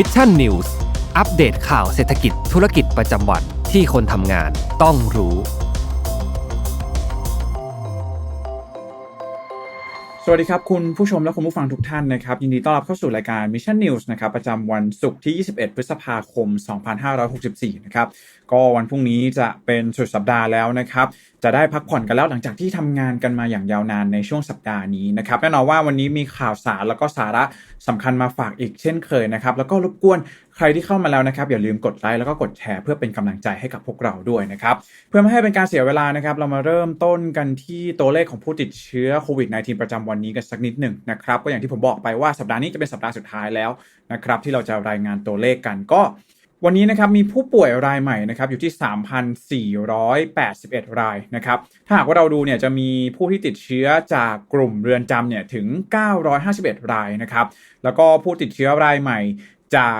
มิชชั่นนิวส์อัปเดตข่าวเศรษฐกิจธุรกิจประจำวันที่คนทำงานต้องรู้ สวัสดีครับ คุณผู้ชมและคุณผู้ฟังทุกท่านนะครับ ยินดีต้อนรับเข้าสู่รายการ Mission News นะครับ ประจำวันศุกร์ที่ 21 พฤษภาคม 2564 นะครับ ก็วันพรุ่งนี้จะเป็นสุดสัปดาห์แล้วนะครับ จะได้พักผ่อนกันแล้วหลังจากที่ทำงานกันมาอย่างยาวนานในช่วงสัปดาห์นี้นะครับแน่นอนว่าวันนี้มีข่าวสารแล้วก็สาระสำคัญมาฝากอีกเช่นเคยนะครับแล้วก็รบกวนใครที่เข้ามาแล้วนะครับอย่าลืมกดไลค์แล้วก็กดแชร์เพื่อเป็นกำลังใจให้กับพวกเราด้วยนะครับเพื่อไม่ให้เป็นการเสียเวลานะครับเรามาเริ่มต้นกันที่ตัวเลขของผู้ติดเชื้อโควิด -19 ประจำวันนี้กันสักนิดหนึ่งนะครับก็อย่างที่ผมบอกไปว่าสัปดาห์นี้จะเป็นสัปดาห์สุดท้ายแล้วนะครับที่เราจะรายงานตัวเลขกันก็ วันนี้นะครับมีผู้ป่วยรายใหม่นะครับอยู่ที่ 3,481 รายนะครับถ้าหากว่าเราดูเนี่ยจะมีผู้ที่ติดเชื้อจากกลุ่มเรือนจำเนี่ยถึง 951 รายนะครับแล้วก็ผู้ติดเชื้อรายใหม่จาก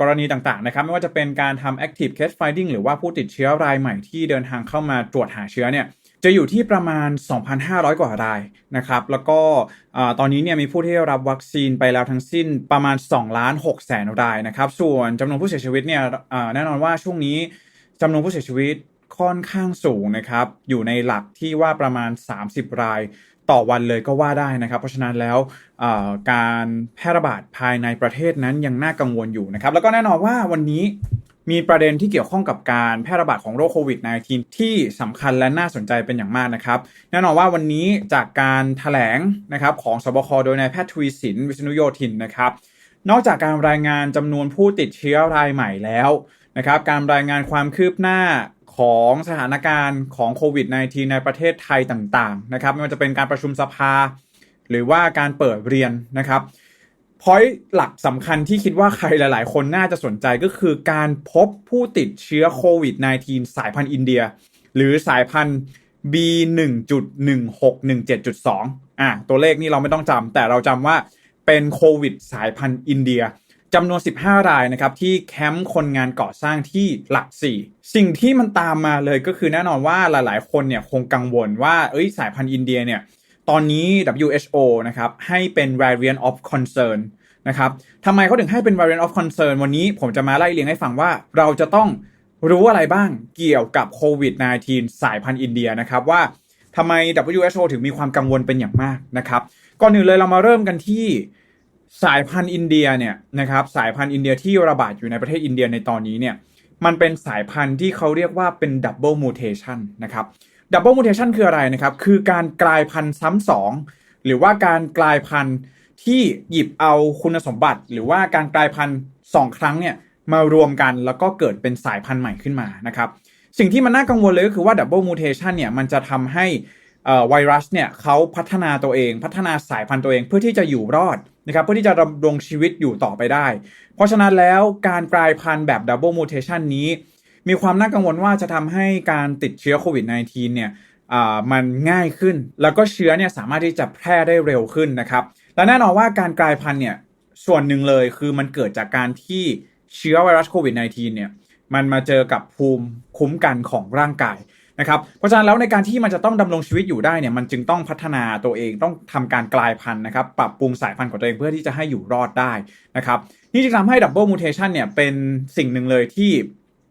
กรณีต่างๆนะครับไม่ว่าจะเป็นการทำ active case finding หรือว่าผู้ติดเชื้อรายใหม่ที่เดินทางเข้ามาตรวจหาเชื้อเนี่ย จะอยู่ที่ประมาณ 2,500 กว่ารายนะครับ แล้วก็ตอนนี้เนี่ยมีผู้ที่ได้รับวัคซีนไปแล้วทั้งสิ้นประมาณ2ล้าน6แสนรายนะครับ ส่วนจำนวนผู้เสียชีวิตเนี่ยแน่นอนว่าช่วงนี้จำนวนผู้เสียชีวิตค่อนข้างสูงนะครับ อยู่ในหลักที่ว่าประมาณ 30 รายต่อวันเลยก็ว่าได้นะครับ เพราะฉะนั้นแล้วการแพร่ระบาดภายในประเทศนั้นยังน่ากังวลอยู่นะครับ แล้วก็แน่นอนว่าวันนี้ มีประเด็นที่เกี่ยวข้องกับการแพร่ระบาดของโรคโควิด -19 ที่สำคัญและน่าสนใจเป็นอย่างมากนะครับ แน่นอนว่าวันนี้จากการถแถลงนะครับของสบคโดยนายแพทย์ทวีสิน วิษณุโยธินนะครับ นอกจากการรายงานจำนวนผู้ติดเชื้อรายใหม่แล้วนะครับการรายงานความคืบหน้าของสถานการณ์ของโควิด -19 ในประเทศไทยต่างๆนะครับไม่ว่าจะเป็นการประชุมสภา หรือว่าการเปิดเรียนนะครับ พอยต์หลักสำคัญที่คิดว่าใครหลาย ๆ คนน่าจะสนใจก็คือการพบผู้ติดเชื้อโควิด -19 สายพันธุ์อินเดีย หรือสายพันธุ์ B 1.1617.2อะตัวเลขนี่เราไม่ต้องจำแต่เราจำว่าเป็นโควิดสายพันธุ์อินเดียจำนวน 15 รายนะครับ ที่แคมป์คนงานก่อสร้างที่หลัก 4 สิ่งที่มันตามมาเลยก็คือแน่นอนว่าหลาย ๆ คนเนี่ยคงกังวลว่าเอ้ยสายพันธุ์อินเดียเนี่ย ตอนนี้ WHO นะครับให้เป็น variant of concern นะครับทำไมเขาถึงให้เป็น variant of concern วันนี้ผมจะมาไล่เรียงให้ฟังว่าเราจะต้องรู้อะไรบ้างเกี่ยวกับโควิด -19 สายพันธุ์อินเดียนะครับว่าทำไม WHO ถึงมีความกังวลเป็นอย่างมากนะครับ ก่อนอื่นเลยเรามาเริ่มกันที่สายพันธุ์อินเดียเนี่ยนะครับสายพันธุ์อินเดียที่ระบาดอยู่ในประเทศอินเดียในตอนนี้เนี่ยมันเป็นสายพันธุ์ที่เขาเรียกว่าเป็นดับเบิลมูเทชันนะครับ ดับเบิลมูเทชันคืออะไรนะครับ คือการกลายพันธุ์ซ้ำสองหรือว่าการกลายพันธุ์ที่หยิบเอาคุณสมบัติ หรือว่าการกลายพันธุ์สองครั้งเนี่ยมารวมกันแล้วก็เกิดเป็นสายพันธุ์ใหม่ขึ้นมานะครับสิ่งที่มันน่ากังวลเลยก็คือว่าดับเบิลมูเทชันเนี่ยมันจะทำให้ไวรัสเนี่ยเขาพัฒนาตัวเอง พัฒนาสายพันธุ์ตัวเองเพื่อที่จะอยู่รอดนะครับเพื่อที่จะดำรงชีวิตอยู่ต่อไปได้ เพราะฉะนั้นแล้วการกลายพันธุ์แบบดับเบิลมูเทชันนี้ มีความน่ากังวลว่าจะทำให้การติดเชื้อโควิด -19 เนี่ยมันง่ายขึ้น แล้วก็เชื้อเนี่ยสามารถที่จะแพร่ได้เร็วขึ้นนะครับ และแน่นอนว่าการกลายพันธุ์เนี่ยส่วนหนึ่งเลยคือมันเกิดจากการที่เชื้อไวรัสโควิด -19 เนี่ยมันมาเจอกับภูมิคุ้มกันของร่างกายนะครับเพราะฉะนั้นแล้วในการที่มันจะต้องดำรงชีวิตอยู่ได้เนี่ยมันจึงต้องพัฒนาตัวเองต้องทำการกลายพันธุ์นะครับปรับปรุงสายพันธุ์ของตัวเองเพื่อที่จะให้อยู่รอดได้นะครับนี่จึงทำให้ดับเบิลมูเทชันเนี่ยเป็นสิ่งหนึ่งเลยที่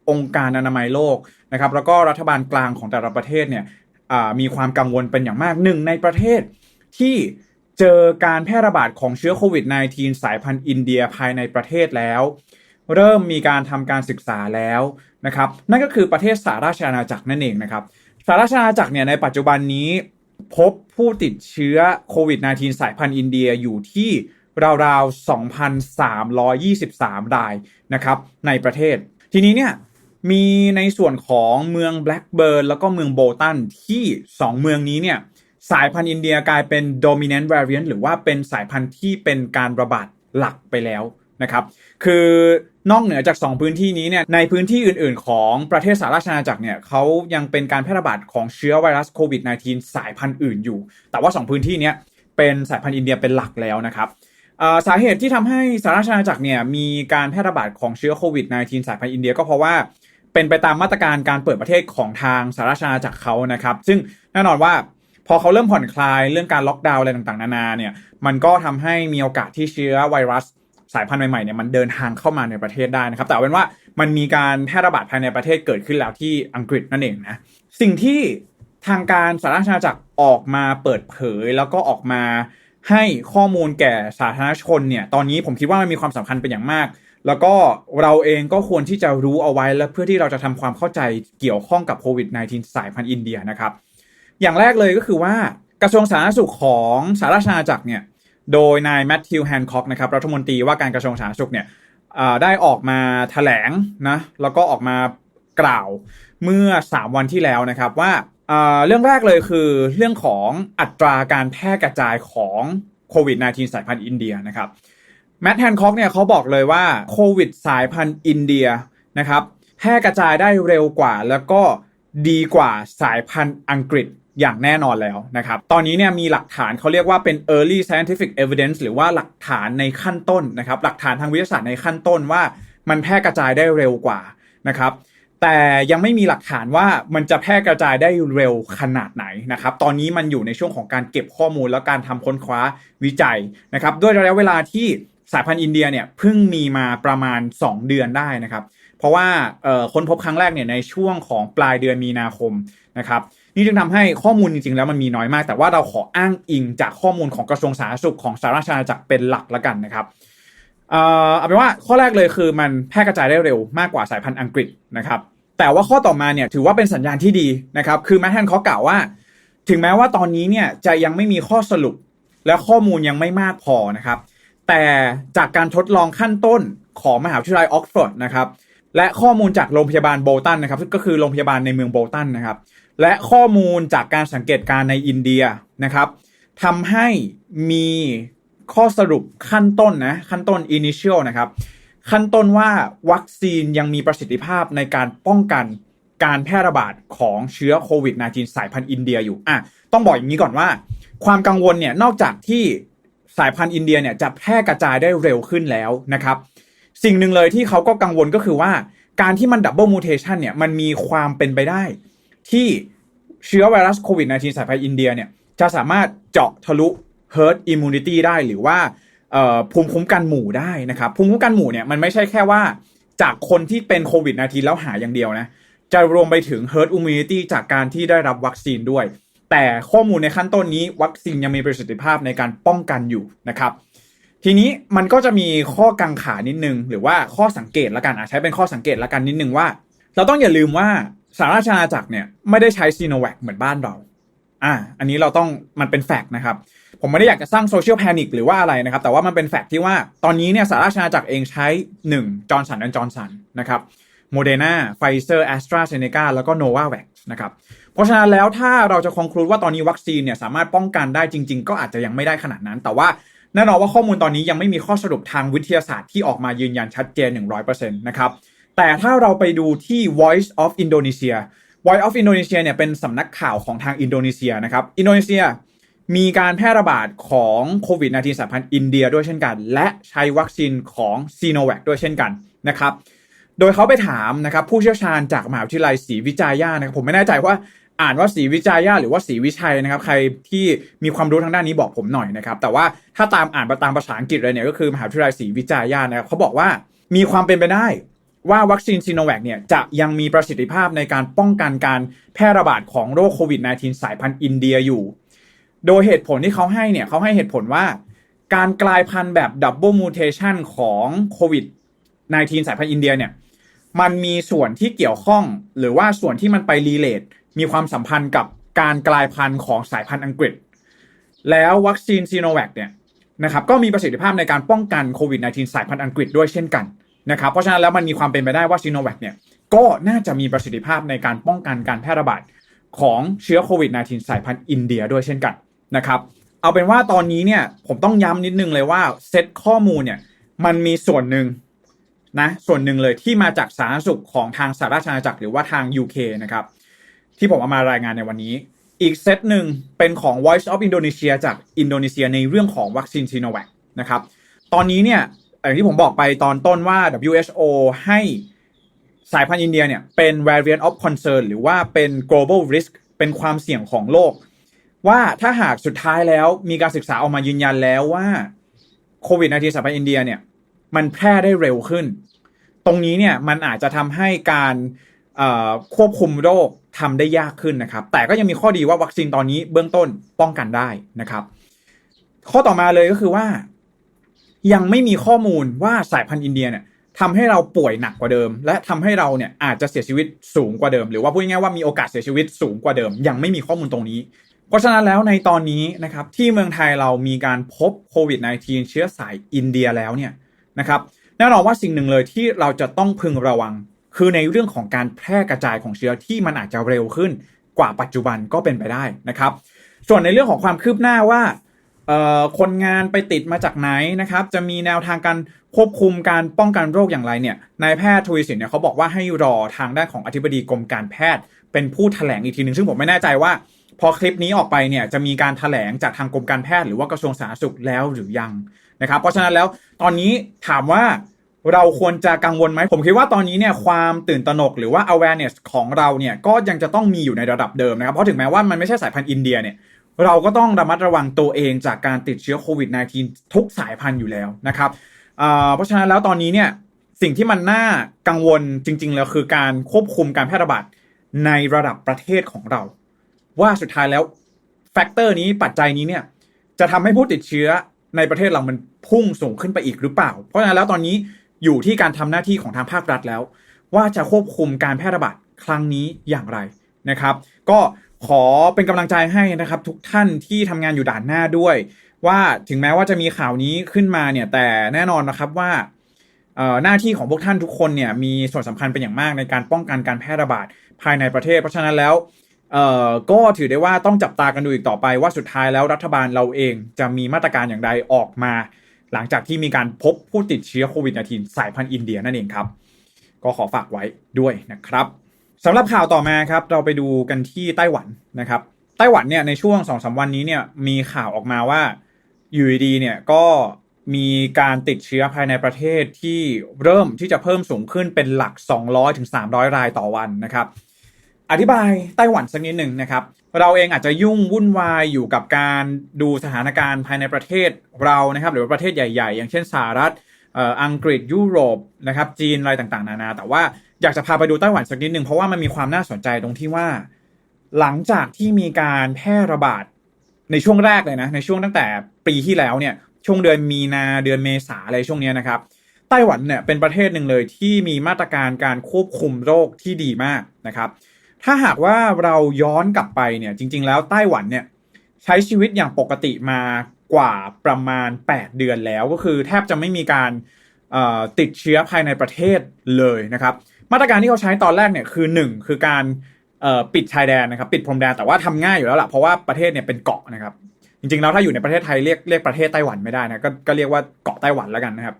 องค์การอนามัยโลกนะครับแล้วก็รัฐบาลกลางของแต่ละประเทศเนี่ยมีความกังวลเป็นอย่างมากหนึ่งในประเทศที่เจอการแพร่ระบาดของเชื้อโควิด -19 สายพันธุ์อินเดียภายในประเทศแล้ว เริ่มมีการทำการศึกษาแล้วนะครับนั่นก็คือประเทศสหราชอาณาจักรนั่นเองนะครับสหราชอาณาจักรเนี่ยในปัจจุบันนี้พบผู้ติดเชื้อโควิด -19 สายพันธุ์อินเดียอยู่ที่ราวๆ 2,323 รายนะครับในประเทศ ทีนี้เนี่ย มีในส่วนของเมืองแบล็กเบิร์นแล้วก็เมืองโบตันที่ 2 เมืองนี้เนี่ยสายพันธุ์อินเดียกลายเป็น dominant variant หรือว่าเป็นสายพันธุ์ที่เป็นการระบาดหลักไปแล้วนะครับ คือนอกเหนือจาก 2 พื้นที่นี้เนี่ย ในพื้นที่อื่นๆ ของประเทศสหราชอาณาจักรเนี่ยเขายังเป็นการแพร่ระบาดของเชื้อไวรัสโควิด -19 สายพันธุ์อื่นอยู่ แต่ว่า 2 พื้นที่นี้เป็นสายพันธุ์อินเดียเป็นหลักแล้วนะครับ สาเหตุที่ทำให้สหราชอาณาจักรเนี่ยมีการแพร่ระบาดของเชื้อโควิด -19 สายพันธุ์อินเดียก็เพราะว่าเป็นไปตามมาตรการการเปิดประเทศของทางสหราชอาณาจักรเขานะครับ ซึ่งแน่นอนว่าพอเขาเริ่มผ่อนคลายเรื่องการล็อกดาวน์อะไรต่างๆ นานาเนี่ยมันก็ทำให้มีโอกาสที่เชื้อไวรัสสายพันธุ์ใหม่ๆเนี่ยมันเดินทางเข้ามาในประเทศได้นะครับ แต่เอาเป็นว่ามันมีการแพร่ระบาดภายในประเทศเกิดขึ้นแล้วที่อังกฤษนั่นเองนะสิ่งที่ทางการสหราชอาณาจักรออกมาเปิดเผยแล้วก็ออกมา ให้ข้อมูลแก่สาธารณชนเนี่ย ตอนนี้ผมคิดว่ามันมีความสำคัญเป็นอย่างมาก แล้วก็เราเองก็ควรที่จะรู้เอาไว้แล้วเพื่อที่เราจะทำความเข้าใจเกี่ยวข้องกับโควิด -19 สายพันธุ์อินเดียนะครับ อย่างแรกเลยก็คือว่ากระทรวงสาธารณสุขของสหราชาณจักรเนี่ย โดยนายแมทธิวแฮนค็อกนะครับรัฐมนตรีว่าการกระทรวงสาธารณสุขเนี่ยได้ออกมาแถลงนะแล้วก็ออกมากล่าวเมื่อ 3 วันที่แล้วนะครับว่า เรื่องแรกเลยคือเรื่องของอัตราการแพร่กระจายของโควิด -19 สายพันธุ์อินเดียนะครับแมทแฮนคอกเนี่ยเขาบอกเลยว่าโควิดสายพันธุ์อินเดียนะครับแพร่กระจายได้เร็วกว่า แล้วก็ดีกว่าสายพันธุ์อังกฤษอย่างแน่นอนแล้วนะครับ ตอนนี้เนี่ยมีหลักฐานเขาเรียกว่าเป็น early scientific evidence หรือว่าหลักฐานในขั้นต้นนะครับ หลักฐานทางวิทยาศาสตร์ในขั้นต้นว่ามันแพร่กระจายได้เร็วกว่านะครับ แต่ยังไม่มีหลักฐานว่ามันจะแพร่กระจายได้เร็วขนาดไหนนะครับ ตอนนี้มันอยู่ในช่วงของการเก็บข้อมูลและการทำค้นคว้าวิจัยนะครับ ด้วยระยะเวลาที่สายพันธุ์อินเดียเนี่ยเพิ่งมีมาประมาณ 2 เดือนได้นะครับ เพราะว่าค้นพบครั้งแรกเนี่ยในช่วงของปลายเดือนมีนาคมนะครับนี่จึงทำให้ข้อมูลจริงๆ แล้วมันมีน้อยมาก แต่ว่าเราขออ้างอิงจากข้อมูลของกระทรวงสาธารณสุขของสหราชอาณาจักรเป็นหลักล้วกันนะครับ เอ่อเอาเป็นว่าข้อแรกเลยคือมันแพร่กระจายได้เร็วมากกว่าสายพันธุ์อังกฤษนะครับ แต่ว่าข้อต่อมาเนี่ยถือว่าเป็นสัญญาณที่ดีนะครับ คือแมทแทนเขากล่าวว่า ถึงแม้ว่าตอนนี้เนี่ยจะยังไม่มีข้อสรุป และข้อมูลยังไม่มากพอนะครับ แต่จากการทดลองขั้นต้นของมหาวิทยาลัยออกฟอร์ดนะครับและข้อมูลจากโรงพยาบาลโบลตันนะครับก็คือโรงพยาบาลในเมืองโบลตันนะครับ และข้อมูลจากการสังเกตการณ์ในอินเดียนะครับทำให้มี ข้อสรุปขั้นต้นนะขั้นต้น initial นะครับ ขั้นต้นว่าวัคซีนยังมีประสิทธิภาพในการป้องกันการแพร่ระบาดของเชื้อโควิด -19 สายพันธุ์อินเดียอยู่อะต้องบอกอย่างนี้ก่อนว่า ความกังวลเนี่ยนอกจากที่สายพันธุ์อินเดียเนี่ยจะแพร่กระจายได้เร็วขึ้นแล้วนะครับ สิ่งหนึ่งเลยที่เขาก็กังวลก็คือว่า การที่มันดับเบิลมูเทชันเนี่ยมันมีความเป็นไปได้ ที่เชื้อไวรัสโควิด -19 สายพันธุ์อินเดียเนี่ยจะสามารถเจาะทะลุ herd immunity ได้หรือว่าภูมิคุ้มกันหมู่ได้นะครับภูมิคุ้มกันหมู่เนี่ยมันไม่ใช่แค่ว่า จากคนที่เป็นโควิด -19 แล้วหายอย่างเดียวนะจะรวมไปถึง herd immunity จากการที่ได้รับวัคซีนด้วย แต่ข้อมูลในขั้นต้นนี้ วัคซีนยังมีประสิทธิภาพในการป้องกันอยู่นะครับ ทีนี้มันก็จะมีข้อกังขานิดนึง หรือว่าข้อสังเกตละกันอาจใช้เป็นข้อสังเกตละกันนิดนึงว่า เราต้องอย่าลืมว่าสหราชอาณาจักรเนี่ยไม่ได้ใช้ซีโนแวคเหมือนบ้านเรา อ่า อันนี้เราต้องมันเป็นแฟกต์นะครับ ผมไม่ได้อยากจะสร้างโซเชียลแพนิคหรือว่าอะไรนะครับ แต่ว่ามันเป็นแฟกต์ที่ว่าตอนนี้เนี่ยสหราชอาณาจักรเองใช้ 1 จอร์นสันและจอร์นสันนะครับโมเดอร์นาไฟเซอร์แอสตราเซเนกาแล้วก็โนวาแวคนะครับเพราะฉะนั้นแล้วถ้าเราจะคอนคลูดว่าตอนนี้วัคซีนเนี่ยสามารถป้องกันได้จริง ๆ ก็อาจจะยังไม่ได้ขนาดนั้น แต่ว่าแน่นอนว่าข้อมูลตอนนี้ยังไม่มีข้อสรุปทางวิทยาศาสตร์ที่ออกมายืนยันชัดเจน 100%นะครับแต่ถ้าเราไปดูที่ Voice of Indonesia Voice of Indonesia เนี่ยเป็นสำนักข่าวของทางอินโดนีเซียนะครับอินโดนีเซีย มีการแพร่ระบาดของโควิด -19 สายพันธุ์อินเดียด้วยเช่นกัน และใช้วัคซีนของซีโนแวคด้วยเช่นกันนะครับ โดยเขาไปถามนะครับผู้เชี่ยวชาญจากมหาวิทยาลัยศรีวิจัยานะครับผมไม่แน่ใจว่าอ่านว่าศรีวิจัยาหรือว่าศรีวิชัยนะครับ ใครที่มีความรู้ทางด้านนี้บอกผมหน่อยนะครับ แต่ว่าถ้าตามอ่านตามภาษาอังกฤษเลยเนี่ยก็คือมหาวิทยาลัยศรีวิจัยานะครับเขาบอกว่ามีความเป็นไปได้ว่าวัคซีนซีโนแวคเนี่ยจะยังมีประสิทธิภาพในการป้องกันการแพร่ระบาดของโรคโควิด -19 สายพันธุ์อินเดียอยู่ โดยเหตุผลที่เขาให้เนี่ยเขาให้เหตุผลว่า การกลายพันธุ์แบบดับเบิลมูเทชันของโควิด -19 สายพันธุ์อินเดียเนี่ยมันมีส่วนที่เกี่ยวข้อง หรือว่าส่วนที่มันไปรีเลทมีความสัมพันธ์กับการกลายพันธุ์ของสายพันธุ์อังกฤษ แล้ววัคซีนซีโนแวคเนี่ยนะครับก็มีประสิทธิภาพในการป้องกันโควิด -19 สายพันธุ์อังกฤษด้วยเช่นกันนะครับเพราะฉะนั้นแล้วมันมีความเป็นไปได้ว่าซีโนแวคเนี่ยก็น่าจะมีประสิทธิภาพในการป้องกันการแพร่ระบาดของเชื้อโควิด -19 สายพันธุ์อินเดียด้วยเช่นกัน นะครับเอาเป็นว่าตอนนี้เนี่ยผมต้องย้ำนิดนึงเลยว่าเซตข้อมูลเนี่ยมันมีส่วนหนึ่งนะส่วนหนึ่งเลยที่มาจากสาธารณสุขของทางสหราชอาณาจักรหรือว่าทาง UK นะครับที่ผมเอามารายงานในวันนี้ อีกเซตหนึ่งเป็นของ Voice of Indonesia จากอินโดนีเซียในเรื่องของวัคซีนซีโนแวคนะครับตอนนี้เนี่ยอย่างที่ผมบอกไปตอนต้นว่า WHO ให้สายพันธุ์อินเดียเนี่ยเป็น variant of concern หรือว่าเป็น global risk เป็นความเสี่ยงของโลก ว่าถ้าหากสุดท้ายแล้วมีการศึกษาออกมายืนยันแล้วว่าโควิด -19 สายพันธุ์อินเดียเนี่ยมันแพร่ได้เร็วขึ้น ตรงนี้เนี่ยมันอาจจะทำให้การควบคุมโรคทำได้ยากขึ้นนะครับ แต่ก็ยังมีข้อดีว่าวัคซีนตอนนี้เบื้องต้นป้องกันได้นะครับ ข้อต่อมาเลยก็คือว่า ยังไม่มีข้อมูลว่าสายพันธุ์อินเดียเนี่ยทำให้เราป่วยหนักกว่าเดิม และทำให้เราเนี่ยอาจจะเสียชีวิตสูงกว่าเดิม หรือว่าพูดง่ายๆว่ามีโอกาสเสียชีวิตสูงกว่าเดิม ยังไม่มีข้อมูลตรงนี้ เพราะฉะนั้นแล้วในตอนนี้นะครับที่เมืองไทยเรามีการพบโควิด -19 เชื้อสายอินเดียแล้วเนี่ยนะครับแน่นอนว่าสิ่งหนึ่งเลยที่เราจะต้องพึงระวัง คือในเรื่องของการแพร่กระจายของเชื้อที่มันอาจจะเร็วขึ้นกว่าปัจจุบันก็เป็นไปได้นะครับ ส่วนในเรื่องของความคืบหน้าว่าคนงานไปติดมาจากไหนนะครับ จะมีแนวทางการควบคุมการป้องกันโรคอย่างไรเนี่ยนายแพทย์ทวีสินเนี่ยเขาบอกว่าให้รอทางด้านของอธิบดีกรมการแพทย์ เป็นผู้แถลงอีกทีหนึ่งซึ่งผมไม่แน่ใจว่า พอคลิปนี้ออกไปเนี่ยจะมีการแถลงจากทางกรมการแพทย์หรือว่ากระทรวงสาธารณสุขแล้วหรือยังนะครับ เพราะฉะนั้นแล้วตอนนี้ถามว่าเราควรจะกังวลไหม ผมคิดว่าตอนนี้เนี่ยความตื่นตระหนกหรือว่า awareness ของเราเนี่ยก็ยังจะต้องมีอยู่ในระดับเดิมนะครับ เพราะถึงแม้ว่ามันไม่ใช่สายพันธุ์อินเดียเนี่ยเราก็ต้องระมัดระวังตัวเองจากการติดเชื้อโควิด -19 ทุกสายพันธุ์อยู่แล้วนะครับเพราะฉะนั้นแล้วตอนนี้เนี่ยสิ่งที่มันน่ากังวลจริงๆแล้วคือการควบคุมการแพร่ระบาดในระดับประเทศของเรา ว่าสุดท้ายแล้วแฟกเตอร์นี้ปัจจัยนี้เนี่ย จะทำให้ผู้ติดเชื้อในประเทศเรามันพุ่งสูงขึ้นไปอีกหรือเปล่า เพราะฉะนั้นแล้วตอนนี้อยู่ที่การทำหน้าที่ของทางภาครัฐแล้ว ว่าจะควบคุมการแพร่ระบาดครั้งนี้อย่างไรนะครับ ก็ขอเป็นกำลังใจให้นะครับ ทุกท่านที่ทำงานอยู่ด่านหน้าด้วย ว่าถึงแม้ว่าจะมีข่าวนี้ขึ้นมาเนี่ยแต่แน่นอนนะครับว่าหน้าที่ของพวกท่านทุกคนเนี่ยมีส่วนสำคัญเป็นอย่างมากในการป้องกันการแพร่ระบาดภายในประเทศ เพราะฉะนั้นแล้ว เอ่อก็ถือได้ว่าต้องจับตากันดูอีกต่อไปว่าสุดท้ายแล้วรัฐบาลเราเองจะมีมาตรการอย่างใดออกมา หลังจากที่มีการพบผู้ติดเชื้อโควิด -19 สายพันธุ์อินเดียนั่นเองครับ ก็ขอฝากไว้ด้วยนะครับสำหรับข่าวต่อมาครับ เราไปดูกันที่ไต้หวันนะครับ ไต้หวันเนี่ยในช่วง2องสาวันนี้เนี่ยมีข่าวออกมาว่าอยู่ดีๆเนี่ยก็มีการติดเชื้อภายในประเทศที่เริ่มที่จะเพิ่มสูงขึ้นเป็นหลัก 200-300ถึง300รายต่อวันนะครับ อธิบายไต้หวันสักนิดหนึ่งนะครับ เราเองอาจจะยุ่งวุ่นวายอยู่กับการดูสถานการณ์ภายในประเทศเรานะครับ หรือว่าประเทศใหญ่ ๆ อย่างเช่นสหรัฐอังกฤษยุโรปนะครับจีนอะไรต่างๆ นานา แต่ว่าอยากจะพาไปดูไต้หวันสักนิดหนึ่งเพราะว่ามันมีความน่าสนใจตรงที่ว่า หลังจากที่มีการแพร่ระบาดในช่วงแรกเลยนะในช่วงตั้งแต่ปีที่แล้วเนี่ยช่วงเดือนมีนาเดือนเมษาอะไรช่วงนี้นะครับไต้หวันเนี่ยเป็นประเทศหนึ่งเลยที่มีมาตรการการควบคุมโรคที่ดีมากนะครับ ถ้าหากว่าเราย้อนกลับไปเนี่ยจริง ๆ แล้วไต้หวันเนี่ยใช้ชีวิตอย่างปกติมากว่าประมาณ 8 เดือนแล้วก็คือแทบจะไม่มีการติดเชื้อภายในประเทศเลยนะครับ มาตรการที่เขาใช้ตอนแรกเนี่ยคือ 1 คือการปิดชายแดนนะครับปิดพรมแดนแต่ว่าทำง่ายอยู่แล้วล่ะเพราะว่าประเทศเนี่ยเป็นเกาะนะครับจริงๆแล้วถ้าอยู่ในประเทศไทยเรียกเรียกประเทศไต้หวันไม่ได้นะกก็เรียกว่าเกาะไต้หวันแล้วกันนะครับ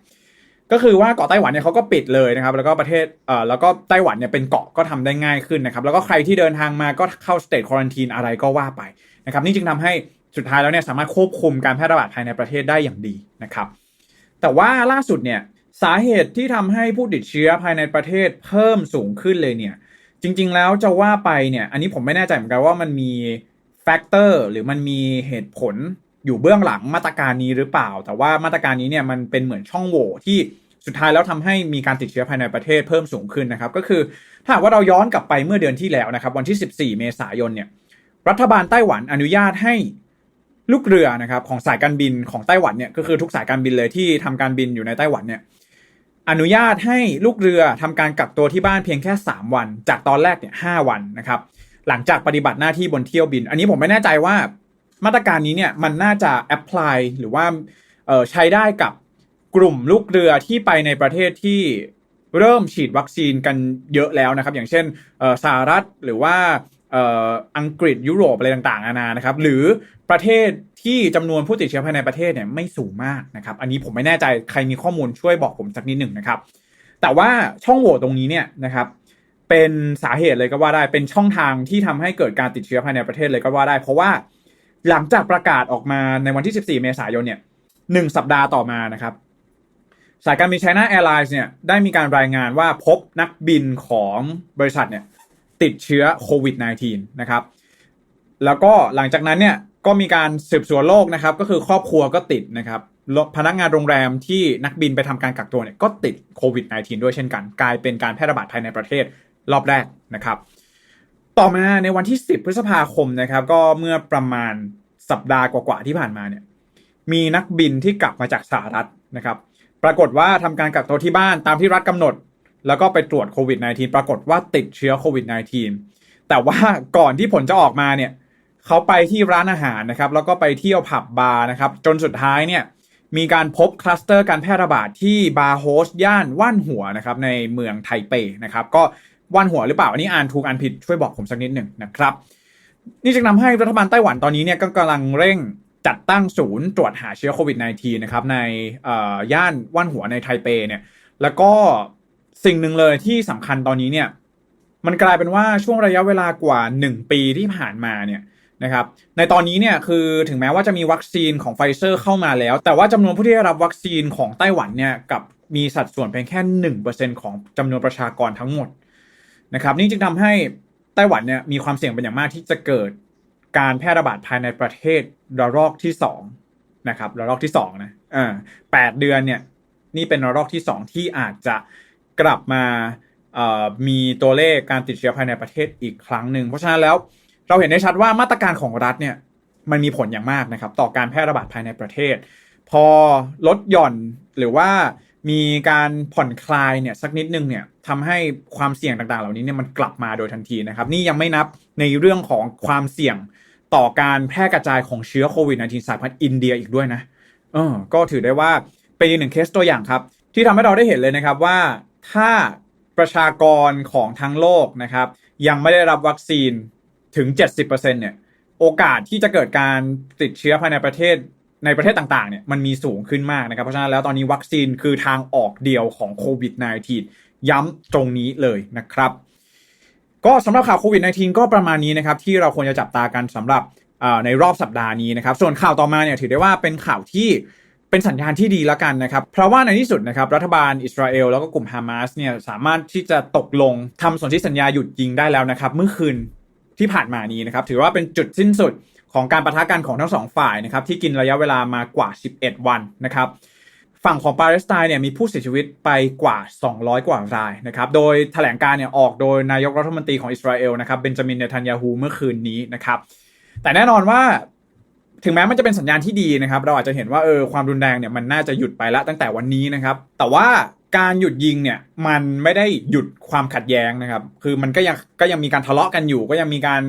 ก็คือว่าเกาะไต้หวันเนี่ยเขาก็ปิดเลยนะครับ แล้วก็ประเทศเอ่อแล้วก็ไต้หวันเนี่ยเป็นเกาะก็ทำได้ง่ายขึ้นนะครับ แล้วก็ใครที่เดินทางมาก็เข้าสเตทควอนตีนอะไรก็ว่าไปนะครับ นี่จึงทำให้สุดท้ายแล้วเนี่ยสามารถควบคุมการแพร่ระบาดภายในประเทศได้อย่างดีนะครับ แต่ว่าล่าสุดเนี่ยสาเหตุที่ทำให้ผู้ติดเชื้อภายในประเทศเพิ่มสูงขึ้นเลยเนี่ย จริง ๆ แล้วจะว่าไปเนี่ย อันนี้ผมไม่แน่ใจเหมือนกันว่ามันมีแฟกเตอร์หรือมันมีเหตุผล อยู่เบื้องหลังมาตรการนี้หรือเปล่า แต่ว่ามาตรการนี้เนี่ยมันเป็นเหมือนช่องโหว่ที่สุดท้ายแล้วทำให้มีการติดเชื้อภายในประเทศเพิ่มสูงขึ้นนะครับ ก็คือถ้าว่าเราย้อนกลับไปเมื่อเดือนที่แล้วนะครับ วันที่ 14 เมษายนเนี่ยรัฐบาลไต้หวันอนุญาตให้ลูกเรือนะครับของสายการบินของไต้หวันเนี่ยก็คือทุกสายการบินเลยที่ทำการบินอยู่ในไต้หวันเนี่ยอนุญาตให้ลูกเรือทำการกักตัวที่บ้านเพียงแค่ 3 วัน จากตอนแรกเนี่ยหวันนะครับ หลังจากปฏิบัติหน้าที่บนเที่ยวบิน อันนี้ผมไม่แน่ใจว่า มาตรการนี้เนี่ยมันน่าจะแอพพลายหรือว่าใช้ได้กับกลุ่มลูกเรือที่ไปในประเทศที่เริ่มฉีดวัคซีนกันเยอะแล้วนะครับ อย่างเช่นสหรัฐหรือว่าอังกฤษยุโรปอะไรต่างๆนานานะครับ หรือประเทศที่จำนวนผู้ติดเชื้อภายในประเทศเนี่ยไม่สูงมากนะครับ อันนี้ผมไม่แน่ใจใครมีข้อมูลช่วยบอกผมสักนิดหนึ่งนะครับ แต่ว่าช่องโหว่ตรงนี้เนี่ยนะครับเป็นสาเหตุเลยก็ว่าได้เป็นช่องทางที่ทำให้เกิดการติดเชื้อภายในประเทศเลยก็ว่าได้ เพราะว่า หลังจากประกาศออกมาในวันที่ 14 เมษายนเนี่ยหนึ่งสัปดาห์ต่อมานะครับ สายการบิน China Airlines เนี่ยได้มีการรายงานว่าพบนักบินของบริษัทเนี่ยติดเชื้อโควิด -19 นะครับ แล้วก็หลังจากนั้นเนี่ยก็มีการสืบสวนโรคนะครับ ก็คือครอบครัวก็ติดนะครับพนักงานโรงแรมที่นักบินไปทำการกักตัวเนี่ยก็ติดโควิด -19 ด้วยเช่นกัน กลายเป็นการแพร่ระบาดภายในประเทศรอบแรกนะครับ ต่อมาในวันที่ 10 พฤษภาคมนะครับ ก็เมื่อประมาณสัปดาห์กว่าๆที่ผ่านมาเนี่ย มีนักบินที่กลับมาจากสหรัฐนะครับ ปรากฏว่าทำการกักตัวที่บ้านตามที่รัฐกำหนด แล้วก็ไปตรวจโควิด -19 ปรากฏว่าติดเชื้อโควิด -19 แต่ว่าก่อนที่ผลจะออกมาเนี่ยเขาไปที่ร้านอาหารนะครับ แล้วก็ไปเที่ยวผับบาร์นะครับ จนสุดท้ายเนี่ยมีการพบคลัสเตอร์การแพร่ระบาดที่บาร์โฮสย่านว่านหัวนะครับในเมืองไทเปนะครับ ก็ ว่านหัวหรือเปล่าอันนี้อ่านถูกอ่านผิดช่วยบอกผมสักนิดหนึ่งนะครับ นี่จึงทำให้รัฐบาลไต้หวันตอนนี้เนี่ยก็กำลังเร่งจัดตั้งศูนย์ตรวจหาเชื้อโควิด -19 นะครับในย่านว่านหัวในไทเปเนี่ยแล้วก็สิ่งหนึ่งเลยที่สำคัญตอนนี้เนี่ยมันกลายเป็นว่าช่วงระยะเวลากว่า 1 ปีที่ผ่านมาเนี่ยนะครับในตอนนี้เนี่ยคือถึงแม้ว่าจะมีวัคซีนของไฟเซอร์เข้ามาแล้ว แต่ว่าจำนวนผู้ที่ได้รับวัคซีนของไต้หวันเนี่ยกับมีสัดส่วนเพียงแค่ 1%ของจำนวนประชากรทั้งหมด นะครับนี่จึงทำให้ไต้หวันเนี่ยมีความเสี่ยงเป็นอย่างมากที่จะเกิดการแพร่ระบาดภายในประเทศระลอกที่2นะครับระลอกที่2นะอ่าแปดเดือนเนี่ยนี่เป็นระลอกที่ 2 ที่อาจจะกลับมาอ่อมีตัวเลขการติดเชื้อภายในประเทศอีกครั้งหนึ่งเพราะฉะนั้นแล้วเราเห็นได้ชัดว่ามาตรการของรัฐเนี่ยมันมีผลอย่างมากนะครับ ต่อการแพร่ระบาดภายในประเทศ พอลดหย่อนหรือว่า มีการผ่อนคลายเนี่ยสักนิดนึงเนี่ยทำให้ความเสี่ยงต่างๆ เหล่านี้เนี่ยมันกลับมาโดยทันทีนะครับ นี่ยังไม่นับในเรื่องของความเสี่ยงต่อการแพร่กระจายของเชื้อโควิด -19 สายพันธุ์อินเดียอีกด้วยนะเออก็ถือได้ว่าเป็นอีกหนึ่งเคสตัวอย่างครับ ที่ทำให้เราได้เห็นเลยนะครับว่าถ้าประชากรของทั้งโลกนะครับ ยังไม่ได้รับวัคซีนถึง 70%เนี่ยโอกาสที่จะเกิดการติดเชื้อภายในประเทศ ในประเทศต่างๆเนี่ยมันมีสูงขึ้นมากนะครับ เพราะฉะนั้นแล้วตอนนี้วัคซีนคือทางออกเดียวของโควิด -19 ย้ำตรงนี้เลยนะครับ ก็สำหรับข่าวโควิด -19 ก็ประมาณนี้นะครับ ที่เราควรจะจับตากันสำหรับในรอบสัปดาห์นี้นะครับ ส่วนข่าวต่อมาเนี่ยถือได้ว่าเป็นข่าวที่เป็นสัญญาณที่ดีแล้วกันนะครับ เพราะว่าในที่สุดนะครับรัฐบาลอิสราเอลแล้วก็กลุ่มฮามาสเนี่ยสามารถที่จะตกลงทำสนธิสัญญาหยุดยิงได้แล้วนะครับ เมื่อคืนที่ผ่านมานี้นะครับ ถือว่าเป็นจุดสิ้นสุด ของการประทะกันของทั้งสองฝ่ายนะครับที่กินระยะเวลามากว่า 11 วันนะครับฝั่งของปาเลสไตน์เนี่ยมีผู้เสียชีวิตไปกว่า 200 กว่ารายนะครับโดยแถลงการเนี่ยออกโดยนายกรัฐมนตรีของอิสราเอลนะครับเบนจามินเนทันยาฮูเมื่อคืนนี้นะครับแต่แน่นอนว่าถึงแม้มันจะเป็นสัญญาณที่ดีนะครับ เราอาจจะเห็นว่าเออความรุนแรงเนี่ยมันน่าจะหยุดไปแล้วตั้งแต่วันนี้นะครับ แต่ว่าการหยุดยิงเนี่ยมันไม่ได้หยุดความขัดแย้งนะครับ คือมันก็ยังก็ยังมีการทะเลาะกันอยู่ ก็ยังมีการ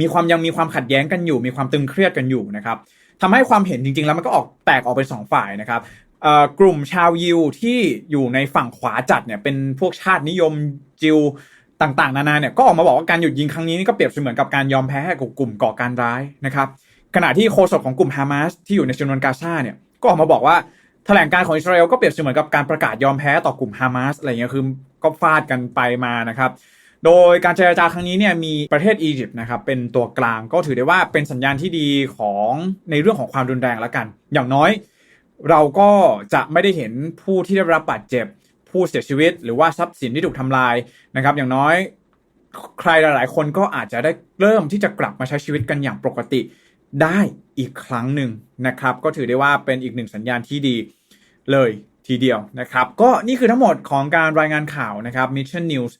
มีความยังมีความขัดแย้งกันอยู่ มีความตึงเครียดกันอยู่นะครับทำให้ความเห็นจริง ๆ แล้วมันก็ออกแตกออกเป็นสองฝ่ายนะครับกลุ่มชาวยิวที่อยู่ในฝั่งขวาจัดเนี่ยเป็นพวกชาตินิยมจิวต่างๆ นานาเนี่ยก็ออกมาบอกว่าการหยุดยิงครั้งนี้นี่ก็เปรียบเสมือนกับการยอมแพ้ให้กับกลุ่มก่อการร้ายนะครับขณะที่โฆษกของกลุ่มฮามาสที่อยู่ในชนวนกาซาเนี่ยก็ออกมาบอกว่าแถลงการของอิสราเอลก็เปรียบเสมือนกับการประกาศยอมแพ้ต่อกลุ่มฮามาสอะไรเงี้ยคือก็ฟาดกันไปมานะครับ โดยการเจรจาครั้งนี้เนี่ยมีประเทศอียิปต์นะครับเป็นตัวกลางก็ถือได้ว่าเป็นสัญญาณที่ดีของในเรื่องของความรุนแรงล้วกัน อย่างน้อย เราก็จะไม่ได้เห็นผู้ที่ได้รับบาดเจ็บ ผู้เสียชีวิต หรือว่าทรัพย์สินที่ถูกทำลายนะครับ อย่างน้อยใครหลายๆ คนก็อาจจะได้เริ่มที่จะกลับมาใช้ชีวิตกันอย่างปกติได้อีกครั้งหนึ่งนะครับ ก็ถือได้ว่าเป็นอีกหนึ่งสัญญาณที่ดีเลยทีเดียวนะครับ ก็นี่คือทั้งหมดของการรายงานข่าวนะครับ Mission News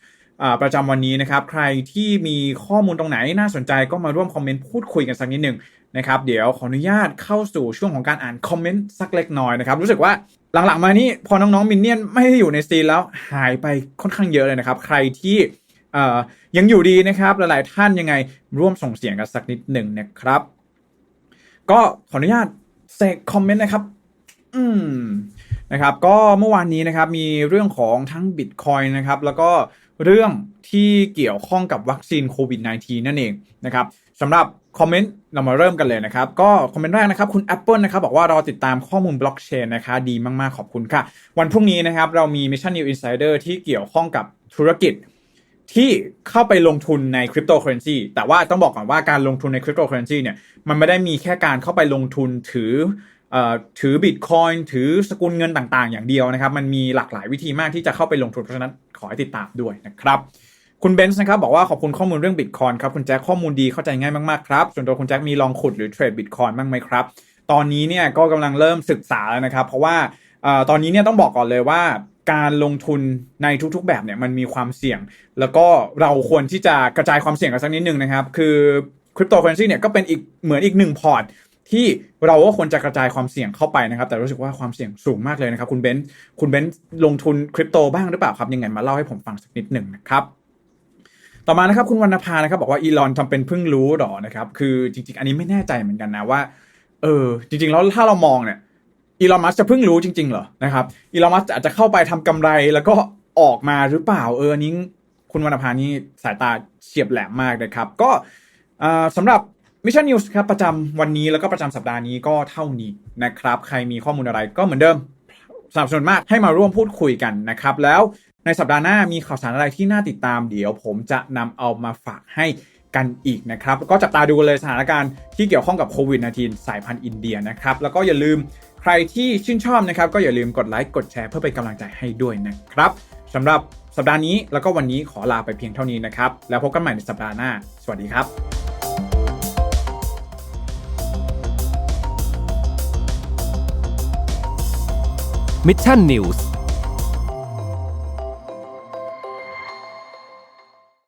ประจำวันนี้นะครับ ใครที่มีข้อมูลตรงไหนน่าสนใจก็มาร่วมคอมเมนต์พูดคุยกันสักนิดหนึ่งนะครับ เดี๋ยวขออนุญาตเข้าสู่ช่วงของการอ่านคอมเมนต์สักเล็กน้อยนะครับ รู้สึกว่าหลังๆมานี้พอน้องๆมินเนี่ยนไม่ได้อยู่ในซีนแล้วหายไปค่อนข้างเยอะเลยนะครับ ใครที่ยังอยู่ดีนะครับ หลายๆท่านยังไงร่วมส่งเสียงกันสักนิดหนึ่งนะครับ ก็ขออนุญาตเซกคอมเมนต์นะครับ อืมนะครับ ก็เมื่อวานนี้นะครับ มีเรื่องของทั้ง Bitcoin นะครับ แล้วก็ เรื่องที่เกี่ยวข้องกับวัคซีนโควิด -19 นั่นเองนะครับสำหรับคอมเมนต์เรามาเริ่มกันเลยนะครับ ก็คอมเมนต์แรกนะครับ คุณ Apple นะครับ บอกว่ารอติดตามข้อมูลบล็อกเชนนะคะ ดีมาก ๆ ขอบคุณค่ะ วันพรุ่งนี้นะครับ เรามี Mission New Insider ที่เกี่ยวข้องกับธุรกิจที่เข้าไปลงทุนในคริปโตเคอเรนซีแต่ว่าต้องบอกก่อนว่าการลงทุนในคริปโตเคอเรนซีเนี่ยมันไม่ได้มีแค่การเข้าไปลงทุนถือ ถือบิตคอยน์ถือสกุลเงินต่างๆ อย่างเดียวนะครับ มันมีหลากหลายวิธีมากที่จะเข้าไปลงทุนเพราะฉะนั้นขอให้ติดตามด้วยนะครับคุณเบนซ์นะครับบอกว่าขอบคุณข้อมูลเรื่องบิตคอยครับคุณแจ็คข้อมูลดีเข้าใจง่ายมากๆครับส่วนตัวคุณแจ็คมีลองขุดหรือเทรดบิตคอยบ้างไหมครับ ตอนนี้เนี่ยก็กำลังเริ่มศึกษาแล้วนะครับ เพราะว่าตอนนี้เนี่ยต้องบอกก่อนเลยว่า การลงทุนในทุกๆแบบเนี่ยมันมีความเสี่ยง แล้วก็เราควรที่จะกระจายความเสี่ยงกันสักนิดนึงนะครับ คือคริปโตเคอเรนซีเนี่ยก็เป็นอีกเหมือนอีกหนึ่งพอร์ต ที่เราก็ควรจะกระจายความเสี่ยงเข้าไปนะครับ แต่รู้สึกว่าความเสี่ยงสูงมากเลยนะครับ คุณเบนซ์คุณเบนซ์ลงทุนคริปโตบ้างหรือเปล่าครับ ยังไงมาเล่าให้ผมฟังสักนิดหนึ่งนะครับต่อมานะครับคุณวรรณภานะครับบอกว่าอีลอนทำเป็นเพิ่งรู้หรอนะครับคือจริง ๆ อันนี้ไม่แน่ใจเหมือนกันนะว่าเออจริง ๆ แล้วถ้าเรามองเนี่ยอีลอนมัสจะเพิ่งรู้จริง ๆ เหรอนะครับอีลอนมัสอาจจะเข้าไปทำกำไรแล้วก็ออกมาหรือเปล่าเออนี้คุณวรรณภานี่สายตาเฉียบแหลมมากนะครับ ก็อ่าสำหรับ มิชชั่นนิวส์ครับประจำวันนี้แล้วก็ประจำสัปดาห์นี้ก็เท่านี้นะครับ ใครมีข้อมูลอะไรก็เหมือนเดิมสนับสนุนมากให้มาร่วมพูดคุยกันนะครับ แล้วในสัปดาห์หน้ามีข่าวสารอะไรที่น่าติดตามเดี๋ยวผมจะนำเอามาฝากให้กันอีกนะครับ ก็จับตาดูเลยสถานการณ์ที่เกี่ยวข้องกับโควิด -19 สายพันธุ์อินเดียนะครับ แล้วก็อย่าลืมใครที่ชื่นชอบนะครับ ก็อย่าลืมกดไลค์กดแชร์เพื่อเป็นกำลังใจให้ด้วยนะครับสำหรับสัปดาห์นี้แล้วก็วันนี้ขอลาไปเพียงเท่านี้นะครับ แล้วพบกันใหม่ในสัปดาห์หน้า สวัสดีครับ Mission News